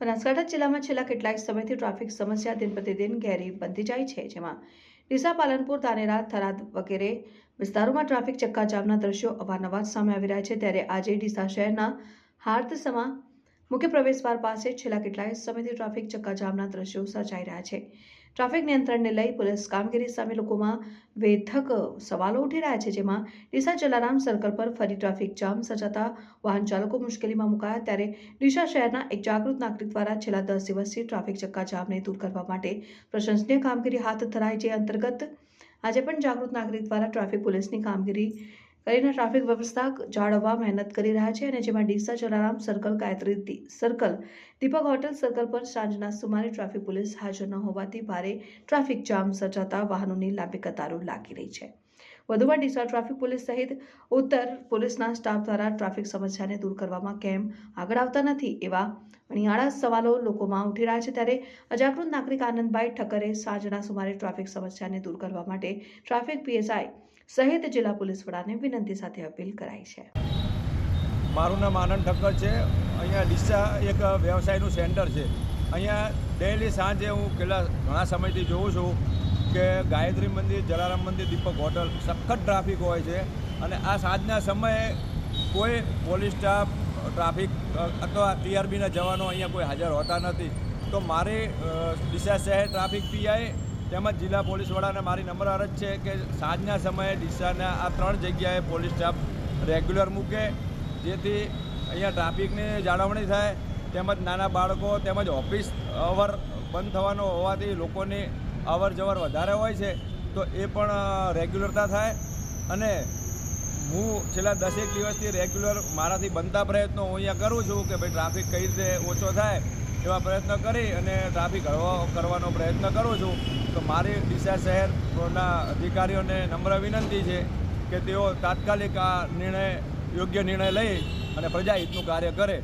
બનાસકાંઠા જિલ્લામાં છેલ્લા કેટલાક સમયથી ટ્રાફિક સમસ્યા દિન પ્રતિદિન ઘેરી બનતી જાય છે. જેમાં ડીસા, પાલનપુર, ધાનેરા, થરાદ વગેરે વિસ્તારોમાં ટ્રાફિક ચક્કાજામના દ્રશ્યો અવારનવાર સામે આવી રહ્યા છે. ત્યારે આજે ડીસા શહેરના હાર્દસમાં મુખ્ય પ્રવેશદ્વાર પાસે છેલ્લા કેટલાય સમયથી ટ્રાફિક ચક્કાજામના દ્રશ્યો સર્જાઈ રહ્યા છે. ટ્રાફિક નિયંત્રણને લઈ પોલીસ કામગીરી સામે લોકોમાં વેધક સવાલો ઉઠી રહ્યા છે. જેમાં ડીસા જલારામ સર્કલ પર ફરી ટ્રાફિક જામ સર્જાતા વાહન ચાલકો મુશ્કેલીમાં મુકાયા ત્યારે ડીસા શહેરના એક જાગૃત નાગરિક દ્વારા છેલ્લા દસ દિવસથી ટ્રાફિક ચક્કાજામને દૂર કરવા માટે પ્રશંસનીય કામગીરી હાથ ધરાઈ જે અંતર્ગત આજે પણ જાગૃત નાગરિક દ્વારા ટ્રાફિક પોલીસની કામગીરી કરીને ટ્રાફિક વ્યવસ્થા જાળવવા મહેનત કરી રહ્યા છે અને જેમાં Deesa, Jalaram, circle, Gayatri circle, Deepak hotel circle પર સાંજના સુમારે ટ્રાફિક પોલીસ હાજર ન હોવાથી ભારે ટ્રાફિક જામ સર્જાતા વાહનોની લાંબી કતારો લાગી રહી છે. વધુમાં ડીસા ટ્રાફિક પોલીસ સહિત ઉત્તર પોલીસના સ્ટાફ દ્વારા ટ્રાફિક સમસ્યાને દૂર કરવામાં કેમ આગળ આવતા નથી એવા અણિયાળા સવાલો લોકોમાં ઉઠી રહ્યા છે ત્યારે અજાગૃત નાગરિક આનંદભાઈ ઠક્કરે સાંજના સુમારે ટ્રાફિક સમસ્યાને દૂર કરવા માટે ટ્રાફિક પીએસઆઈ સહિત જિલ્લા પોલીસ વડાને વિનંતી સાથે અપીલ કરાઈ છે. મારું નામ આનંદ ઠક્કર છે. અહીંયા ડીસા એક વ્યવસાયનું સેન્ટર છે. અહીંયા ડેલી સાંજે હું પેલા ઘણા સમયથી જોઉં છું કે ગાયત્રી મંદિર, જલારામ મંદિર, દીપક હોટલ, સખત ટ્રાફિક હોય છે. અને આ સાંજના સમયે કોઈ પોલીસ સ્ટાફ, ટ્રાફિક, અથવા ટીઆરબીના જવાનો અહીંયા કોઈ હાજર હોતા નથી. તો મારી ડીસા શહેર ટ્રાફિક પીઆઈ તેમજ જિલ્લા પોલીસ વડાને મારી નમ્ર અરજ છે કે સાંજના સમયે ડીસાના આ ત્રણ જગ્યાએ પોલીસ સ્ટાફ રેગ્યુલર મૂકે, જેથી અહીંયા ટ્રાફિકની જાળવણી થાય. તેમજ નાના બાળકો તેમજ ઓફિસ અવર બંધ થવાનો હોવાથી લોકોની અવર જવર વધારે હોય છે, તો એ પણ રેગ્યુલરતા થાય. અને હું છેલ્લા દસેક દિવસથી રેગ્યુલર મારાથી બનતા પ્રયત્નો હું અહીંયા કરું છું કે ભાઈ ટ્રાફિક કઈ રીતે ઓછો થાય એવા પ્રયત્ન કરી અને ટ્રાફિક હળવો કરવાનો પ્રયત્ન કરું છું. તો મારી ડીસા શહેરના અધિકારીઓને નમ્ર વિનંતી છે કે તેઓ તાત્કાલિક આ નિર્ણય, યોગ્ય નિર્ણય લઈ અને પ્રજાહિતનું કાર્ય કરે.